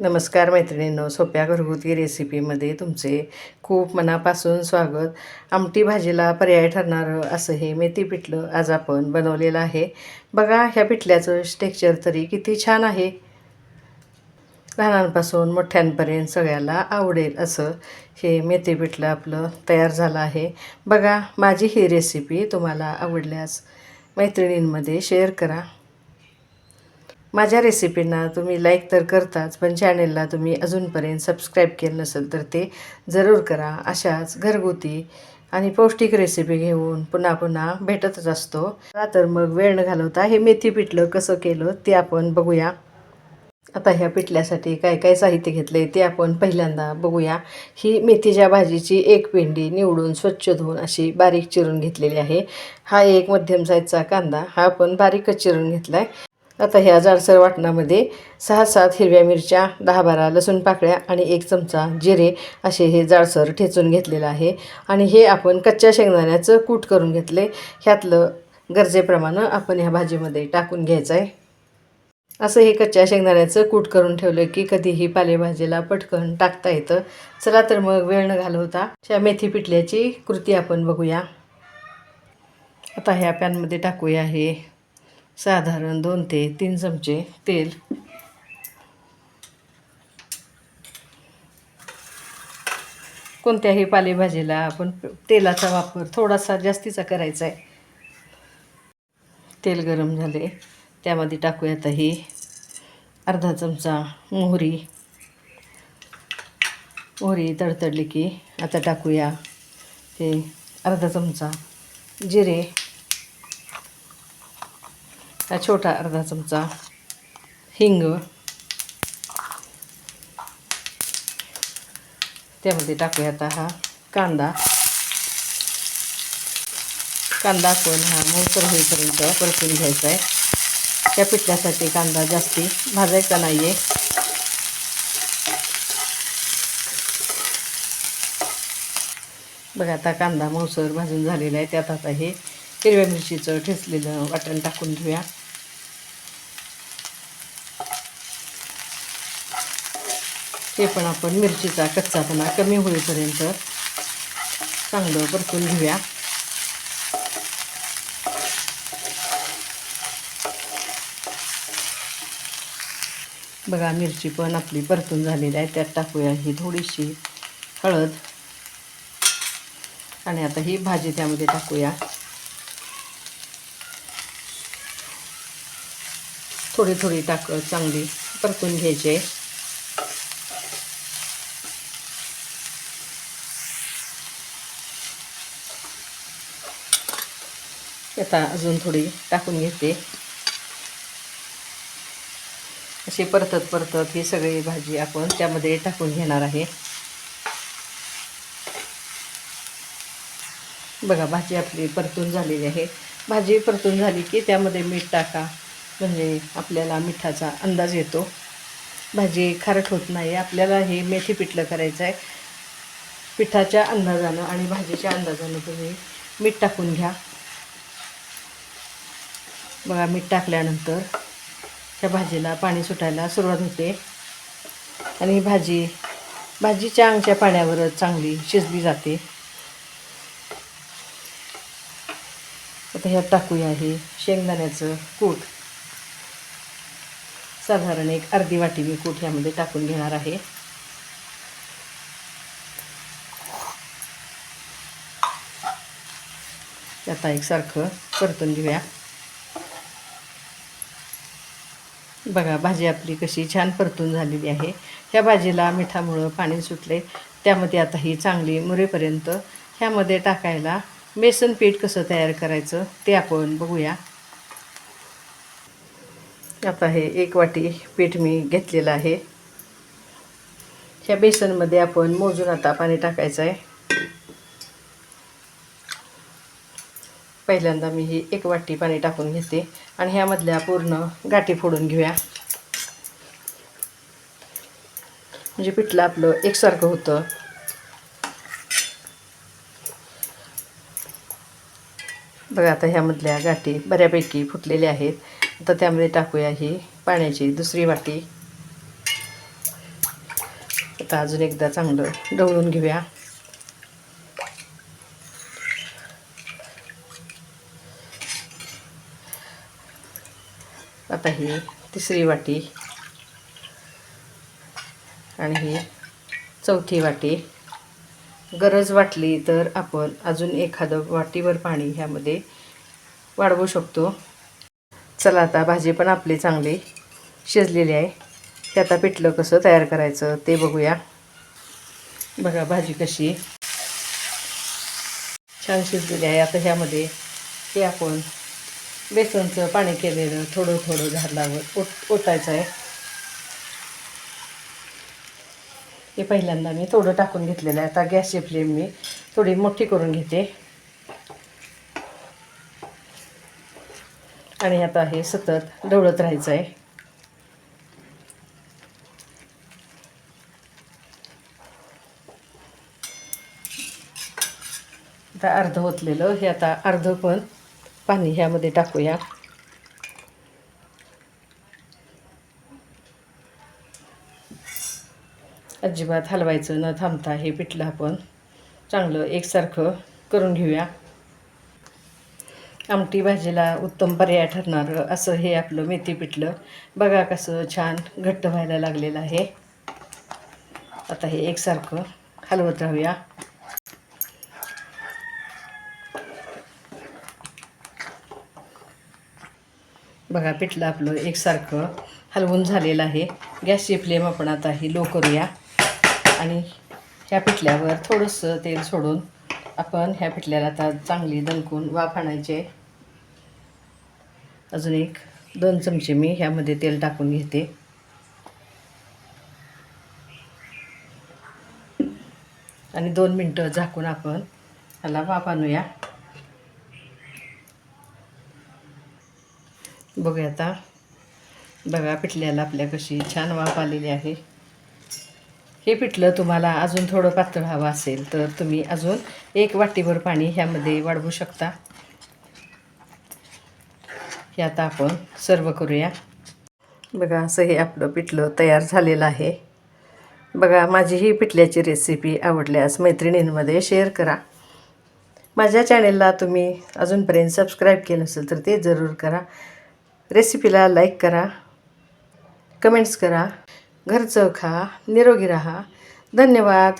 नमस्कार मैत्रिणींनो सोप्या घरगुती रेसिपीमध्ये तुमचे खूप मनापासून स्वागत. आमटी भाजीला पर्याय ठरणारं असं हे मेथी पिठलं आज आपण बनवलेलं आहे. बघा ह्या पिठल्याचं टेक्स्चर तरी किती छान आहे. लहानांपासून मोठ्यांपर्यंत सगळ्याला आवडेल असं हे मेथी पिठलं आपलं तयार झालं आहे. बघा माझी ही रेसिपी तुम्हाला आवडल्यास मैत्रिणींमध्ये शेअर करा. माझ्या रेसिपींना तुम्ही लाईक तर करताच पण चॅनेलला तुम्ही अजूनपर्यंत सबस्क्राईब केलं नसेल तर ते जरूर करा. अशाच घरगुती आणि पौष्टिक रेसिपी घेऊन पुन्हा पुन्हा भेटतच असतो. तर मग वेळ न घालवता हे मेथी पिठलं कसं केलं ते आपण बघूया. आता ह्या पिठल्यासाठी काय काय साहित्य घेतले ते आपण पहिल्यांदा बघूया. ही मेथीच्या भाजीची एक पेंडी निवडून स्वच्छ धुवून अशी बारीक चिरून घेतलेली आहे. हा एक मध्यम साईजचा कांदा हा आपण बारीकच चिरून घेतला आहे आता ह्या जाडसर वाटणामध्ये सहा सात हिरव्या मिरच्या दहा बारा लसूण पाकळ्या आणि एक चमचा जिरे असे हे जाडसर ठेचून घेतलेलं आहे. आणि हे आपण कच्च्या शेंगदाण्याचं कूट करून घेतले ह्यातलं गरजेप्रमाणे आपण ह्या भाजीमध्ये टाकून घ्यायचं आहे असं हे कच्च्या शेंगदाण्याचं कूट करून ठेवलं की कधीही पालेभाजीला पटकन टाकता येतं. चला तर मग वेळ न घालवता ह्या मेथी पिठल्याची कृती आपण बघूया. आता ह्या पॅनमध्ये टाकूया हे. साधारण दोन ते तीन चमचे तेल. कोणत्याही पालेभाजीला आपण तेलाचा वापर थोडासा जास्तीचा करायचा आहे. तेल गरम झाले. त्यामध्ये टाकूया आता ही अर्धा चमचा मोहरी. मोहरी तडतडली की आता टाकूया ते अर्धा चमचा जिरे. हा छोटा अर्धा चमचा हिंग. त्यामध्ये टाकूया आता हा कांदा. कांदा कोण हा मोसर होईपर्यंत परतून घ्यायचा आहे. त्या पिठल्यासाठी कांदा जास्ती भाजायचा नाही आहे बघा आता कांदा मोसर भाजून झालेला आहे. त्यात आता हे हिरव्या मिरचीचं ठेचलेलं वाटण टाकून घेऊया. ते पण आपण मिरचीचा कच्चापणा कमी होईपर्यंत चांगलं परतून घेऊया. बघा मिरची पण आपली परतून झालेली आहे. त्यात टाकूया ही थोडीशी हळद. आणि आता ही भाजी त्यामध्ये टाकूया. थोडी थोडी टाकत चांगली परतून घ्यायची. आहे आता अजून थोडी टाकून घेते. अशी परतत परतत ही सगळी भाजी आपण त्यामध्ये टाकून घेणार आहे. बघा भाजी आपली परतून झालेली आहे. भाजी परतून झाली की त्यामध्ये मीठ टाका. म्हणजे आपल्याला मिठाचा अंदाज येतो. भाजी खारट होत नाही. आपल्याला हे मेथी पिठलं करायचं आहे. पिठाच्या अंदाजानं आणि भाजीच्या अंदाजानं तुम्ही मीठ टाकून घ्या. बघा मीठ टाकल्यानंतर ह्या भाजीला पाणी सुटायला सुरुवात होते. आणि ही भाजी भाजीच्या अंगच्या पाण्यावरच चांगली शिजली जाते. आता ह्यात टाकूया हे शेंगदाण्याचं कूट. साधारण एक अर्धी वाटी मी कूट ह्यामध्ये टाकून घेणार आहे. आता एकसारखं परतून घेऊया. बघा भाजी आपली कशी छान परतून झालेली आहे. ह्या भाजीला मिठामुळं पाणी सुटले त्यामध्ये आता ही चांगली मुरेपर्यंत ह्यामध्ये टाकायला बेसन पीठ कसं तयार करायचं ते आपण बघूया. आता हे एक वाटी पीठ मी घेतलेलं आहे. ह्या बेसनमध्ये आपण मोजून आता पाणी टाकायचं आहे पहिल्यांदा मी ही एक वाटी पाणी टाकून घेते आणि ह्यामधल्या पूर्ण गाठी फोडून घेऊया. म्हणजे पिठलं आपलं एकसारखं होतं. बघा आता ह्यामधल्या गाठी बऱ्यापैकी फुटलेल्या आहेत. आता त्यामध्ये टाकूया ही पाण्याची दुसरी वाटी. आता अजून एकदा चांगलं ढवळून घेऊया. आता ही तिसरी वाटी आणि ही चौथी वाटी. गरज वाटली तर आपण अजून एखादं वाटीवर पाणी ह्यामध्ये वाढवू शकतो. चला आता भाजी पण आपली चांगली शिजलेली आहे. ते आता पिठलं कसं तयार करायचं ते बघूया. बघा भाजी कशी छान शिजलेली आहे. आता ह्यामध्ये ते आपण बेसनचं पाणी केलेलं थोडं थोडं झाडलावर ओत ओतायचं आहे. हे पहिल्यांदा मी थोडं टाकून घेतलेलं आहे. आता गॅसची फ्लेम मी थोडी मोठी करून घेते. आणि आता हे सतत ढवळत राहायचं आहे. आता अर्ध ओतलेलं हे आता अर्ध पण पाणी ह्यामध्ये टाकूया. अजिबात हलवायचं न थांबता हे पिठलं आपण चांगलं एकसारखं करून घेऊया. आमटी भाजीला उत्तम पर्याय ठरणारं असं हे आपलं मेथी पिठलं. बघा कसं छान घट्ट व्हायला लागलेलं आहे. आता हे एकसारखं हलवत राहूया. बघा पिठलं आपलं एकसारखं हलवून झालेलं आहे. गॅसची फ्लेम आपण आता ही लो करूया. आणि ह्या पिठल्यावर थोडंसं तेल सोडून आपण ह्या पिठल्याला आता चांगली दणकून वाफ आणायचे. अजून एक दोन चमचे मी ह्यामध्ये तेल टाकून घेते. आणि दोन मिनटं झाकून आपण ह्याला वाफ आणूया. बघूया आता. बघा पिठल्याला आपल्या कशी छान वाफ आलेली आहे. हे पिठलं तुम्हाला अजून थोडं पातळ हवं असेल तर तुम्ही अजून एक वाटीभर पाणी ह्यामध्ये वाढवू शकता. हे आता आपण सर्व करूया. बघा असं हे आपलं पिठलं तयार झालेलं आहे. बघा माझी ही पिठल्याची रेसिपी आवडल्यास मैत्रिणींमध्ये शेअर करा. माझ्या चॅनेलला तुम्ही अजूनपर्यंत सबस्क्राईब केलं नसेल तर ते जरूर करा. रेसिपीला लाईक करा कमेंट्स करा घरचं खा निरोगी राहा. धन्यवाद.